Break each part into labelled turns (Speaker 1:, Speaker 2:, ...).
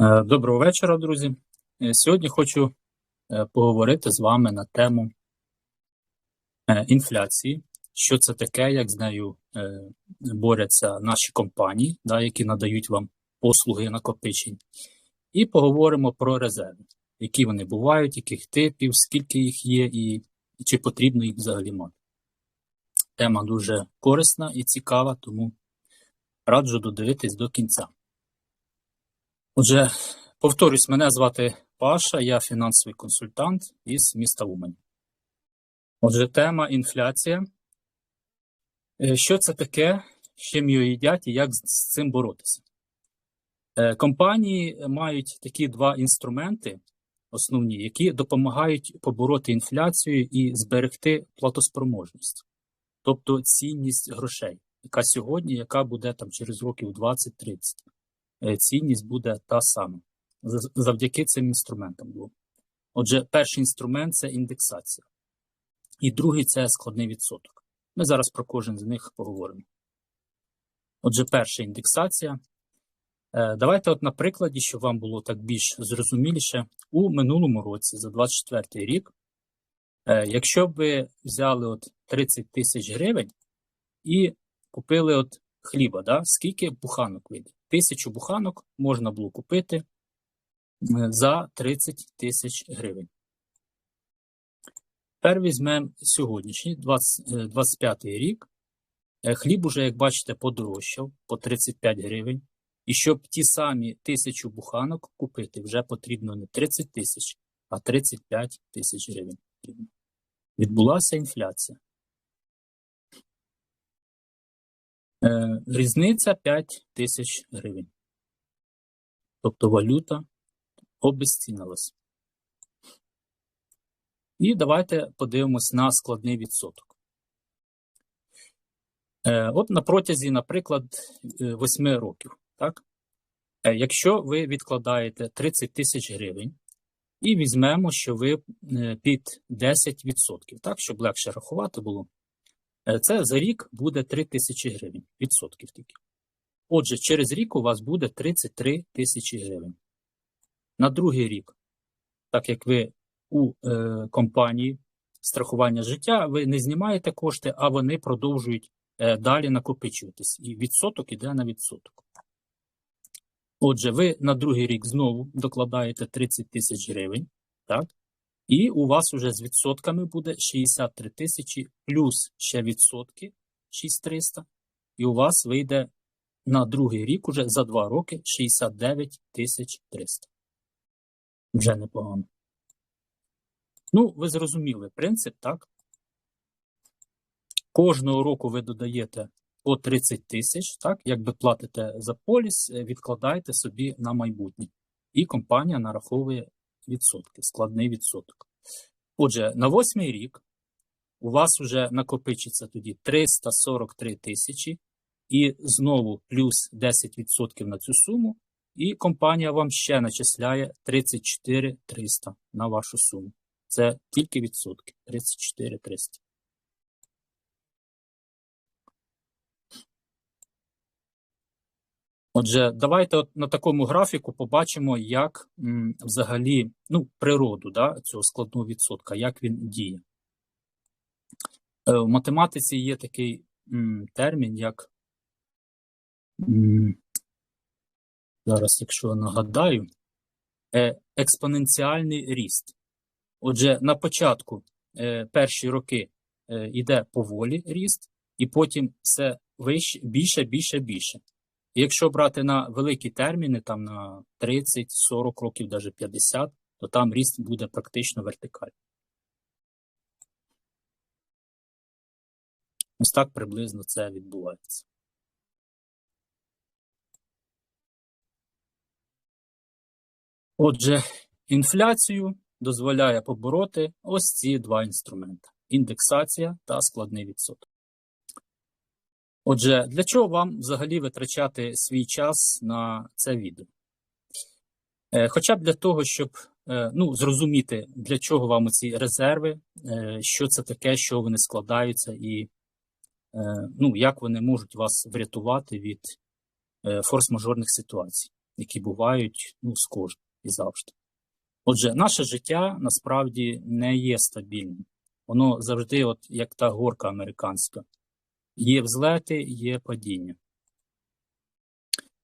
Speaker 1: Е, Доброго вечора, друзі. Е, Сьогодні хочу е, поговорити з вами на тему інфляції. Що це таке, як з нею борються наші компанії, да, які надають вам послуги накопичень. І поговоримо про резерви, які вони бувають, яких типів, скільки їх є, і чи потрібно їх взагалі мати. Тема дуже корисна і цікава, тому раджу додивитись до кінця. Отже, повторюсь, мене звати Паша, я фінансовий консультант із міста Умань. Отже, тема інфляція. Е, Що це таке, з чим його їдять і як з- цим боротися? Е, Компанії мають такі два інструменти основні, які допомагають побороти інфляцію і зберегти платоспроможність, тобто цінність грошей, яка сьогодні, яка буде там через років 20-30 е, цінність буде та сама завдяки цим інструментам. Отже, перший інструмент це індексація, і другий це складний відсоток. Ми зараз про кожен з них поговоримо. Отже, перша індексація. Е, Давайте, от на прикладі, щоб вам було так більш зрозуміліше, у минулому році, за 24 рік, е, якщо б ви взяли от 30 тисяч гривень і купили от хліба, да? скільки буханок вийде? Тисячу буханок можна було купити е, за 30 тисяч гривень. Тепер візьмемо сьогоднішній, 20, е, 25 рік. Е, Хліб уже, як бачите, подорожчав по 35 гривень. І щоб ті самі тисячу буханок купити, вже потрібно не 30 тисяч, а 35 тисяч гривень. Відбулася інфляція. Е, Різниця 5 тисяч гривень. Тобто валюта обезцінилась. І давайте подивимось на складний відсоток. Е, От на протязі, наприклад, 8 років. Так? Е, Якщо ви відкладаєте 30 тисяч гривень і візьмемо, що ви е, під 10%, так, щоб легше рахувати було, е, це за рік буде 3 тисячі гривень, відсотків тільки. Отже, через рік у вас буде 33 тисячі гривень. На другий рік, так як ви у е, компанії страхування життя, ви не знімаєте кошти, а вони продовжують е, далі накопичуватись. І відсоток іде на відсоток. Отже, ви на другий рік знову докладаєте 30 тисяч гривень, так? І у вас уже з відсотками буде 63 тисячі плюс ще відсотки 6300, і у вас вийде на другий рік уже за два роки 69 тисяч 300. Вже непогано. Ну, ви зрозуміли принцип, так? Кожного року ви додаєте по 30 тисяч, так? Якби платите за поліс, відкладаєте собі на майбутнє. І компанія нараховує складний відсоток. Отже, на восьмий рік у вас вже накопичиться тоді 343 тисячі, і знову плюс 10% на цю суму, і компанія вам ще начисляє 34 300 на вашу суму. Це тільки відсотки 34 300. Отже, давайте от на такому графіку побачимо, як м, взагалі ну, природу да, цього складного відсотка, як він діє. Е, В математиці є такий м, термін, як м, зараз, якщо нагадаю, е, експоненціальний ріст. Отже, на початку е, перші роки е, йде поволі ріст, і потім все вище, більше, більше, більше. Якщо брати на великі терміни, там на 30, 40 років, навіть 50, то там ріст буде практично вертикальний. Ось так приблизно це відбувається. Отже, інфляцію дозволяє побороти ось ці два інструменти: індексація та складний відсоток. Отже, для чого вам взагалі витрачати свій час на це відео? Е, Хоча б для того, щоб е, ну, зрозуміти, для чого вам ці резерви, е, що це таке, що вони складаються, і ну, як вони можуть вас врятувати від форс-мажорних ситуацій. які бувають ну, з кожним і завжди. Отже, наше життя насправді не є стабільним. Воно завжди, от як та горка американська. Є взлети, є падіння.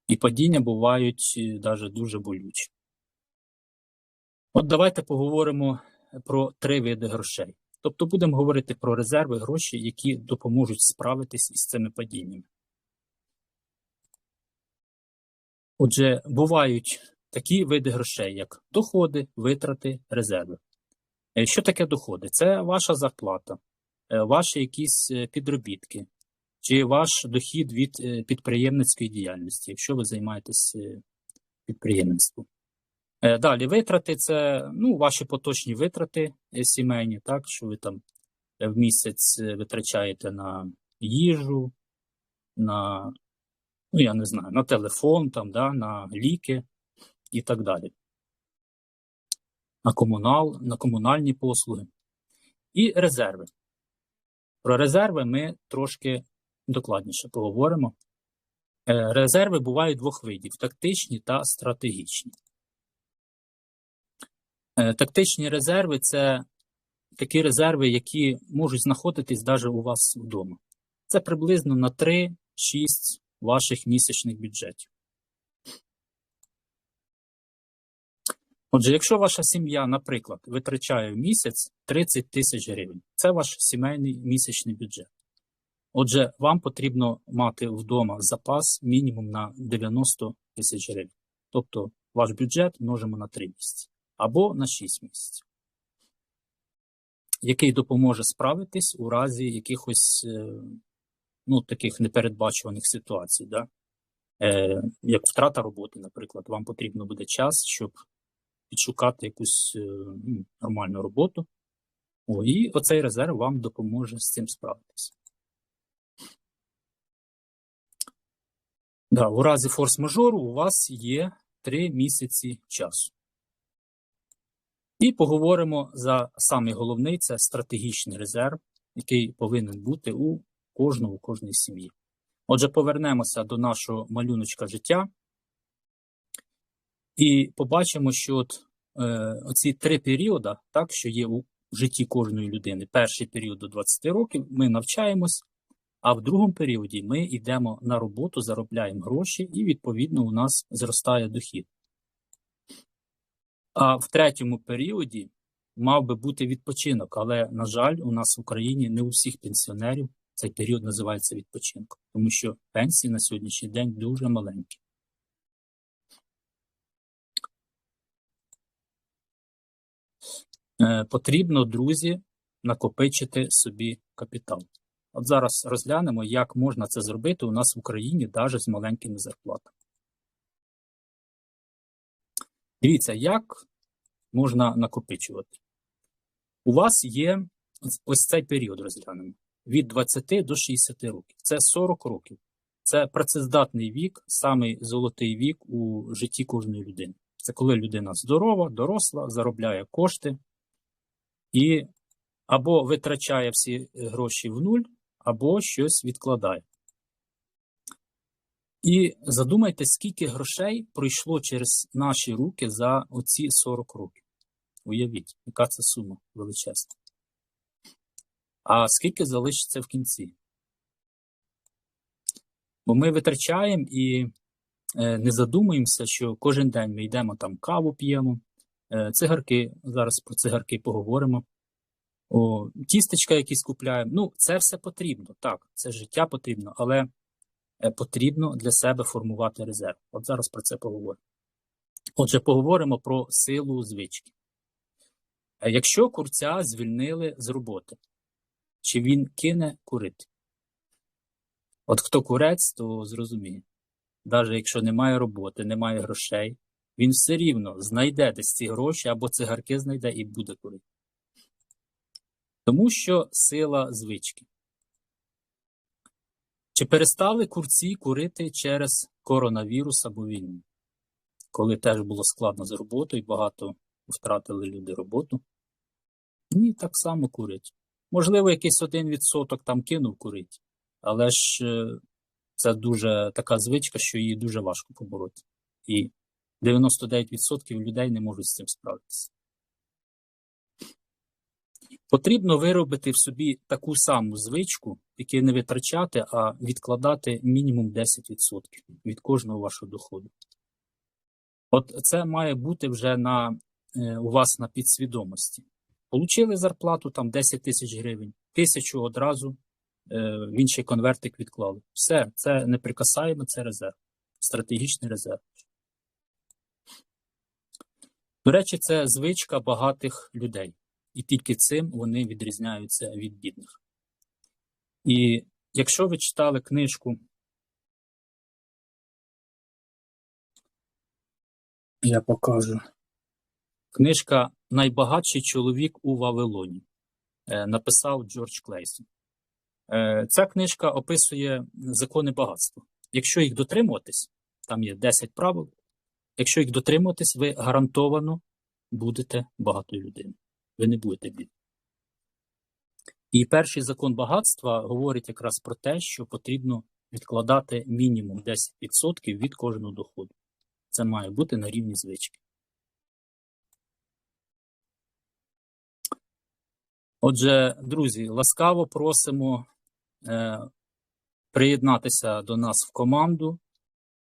Speaker 1: І падіння бувають навіть дуже болючі. От давайте поговоримо про три види грошей. Тобто будемо говорити про резерви гроші, які допоможуть справитись із цими падіннями. Отже, бувають такі види грошей, як доходи, витрати, резерви. Е, Що таке доходи? Це ваша зарплата, е, ваші якісь е, підробітки, чи ваш дохід від е, підприємницької діяльності, якщо ви займаєтесь е, підприємництвом. Е, Далі витрати це ну, ваші поточні витрати сімейні, так, що ви там в місяць витрачаєте на їжу, на, ну я не знаю, на телефон, там, да, на ліки і так далі. На комунал, на комунальні послуги. І резерви. Про резерви ми трошки докладніше поговоримо. Е, Резерви бувають двох видів: тактичні та стратегічні. Е, Тактичні резерви це такі резерви, які можуть знаходитись навіть у вас вдома. Це приблизно на 3-6 ваших місячних бюджетів. Отже, якщо ваша сім'я, наприклад, витрачає в місяць 30 тисяч гривень, це ваш сімейний місячний бюджет. Отже, вам потрібно мати вдома запас мінімум на 90 тисяч гривень. Тобто ваш бюджет множимо на 3 місяці або на 6 місяців, який допоможе справитись у разі якихось е, ну, таких непередбачуваних ситуацій. Да? Е, як втрата роботи, наприклад, вам потрібно буде час, щоб підшукати якусь е, ну, нормальну роботу. О, і оцей резерв вам допоможе з цим справитися. Да, у разі форс-мажору у вас є 3 місяці часу. І поговоримо за самий головний це стратегічний резерв, який повинен бути у кожного, у кожній сім'ї. Отже, повернемося до нашого малюночка життя і побачимо, що от, е, оці три періоди, так, що є у житті кожної людини. Перший період до 20 років ми навчаємось, а в другому періоді ми йдемо на роботу, заробляємо гроші, і, відповідно, у нас зростає дохід. А в третьому періоді мав би бути відпочинок, але, на жаль, у нас в Україні не у всіх пенсіонерів цей період називається відпочинком, тому що пенсії на сьогоднішній день дуже маленькі. Е, Потрібно, друзі, накопичити собі капітал. От зараз розглянемо, як можна це зробити у нас в Україні, навіть з маленькими зарплатами. Дивіться, як можна накопичувати. У вас є ось- цей період розглянемо від 20 до 60 років. Це 40 років. Це працездатний вік, самий золотий вік у житті кожної людини. Це коли людина здорова, доросла, заробляє кошти і або витрачає всі гроші в нуль, або щось відкладає. І задумайтесь, скільки грошей пройшло через наші руки за оці 40 років. Уявіть, яка це сума величезна. А скільки залишиться в кінці? Бо ми витрачаємо і е, не задумуємося, що кожен день ми йдемо там каву п'ємо, е, цигарки, зараз про цигарки поговоримо. О, тістечка якісь купляємо. Ну, це все потрібно, так, це життя потрібно, але е, потрібно для себе формувати резерв. От зараз про це поговоримо. Отже, поговоримо про силу звички. Е, Якщо курця звільнили з роботи, чи він кине курити? От хто курець, то зрозуміє. Навіть якщо немає роботи, немає грошей, він все рівно знайде десь ці гроші або цигарки знайде і буде курити. Тому що сила звички. Чи перестали курці курити через коронавірус або війну? Коли теж було складно з роботою, багато втратили люди роботу. Ні, так само курять. Можливо, якийсь один відсоток там кинув курить, але ж е, це дуже така звичка, що її дуже важко побороти. І 99% людей не можуть з цим справитися. Потрібно виробити в собі таку саму звичку, яку не витрачати, а відкладати мінімум 10% від кожного вашого доходу. От це має бути вже на, е, у вас на підсвідомості. Получили зарплату там 10 тисяч гривень, тисячу одразу е, в інший конвертик відклали. Все, це неприкасаємо, це резерв, стратегічний резерв. До речі, це звичка багатих людей, і тільки цим вони відрізняються від бідних. І якщо ви читали книжку, я покажу. Книжка Найбагатший чоловік у Вавилоні е, написав Джордж Клейсон. Е, Ця книжка описує закони багатства. Якщо їх дотримуватись, там є 10 правил. Якщо їх дотримуватись, ви гарантовано будете багатою людиною. Ви не будете бідні. І перший закон багатства говорить якраз про те, що потрібно відкладати мінімум 10% від кожного доходу. Це має бути на рівні звички. Отже, друзі, ласкаво просимо е, приєднатися до нас в команду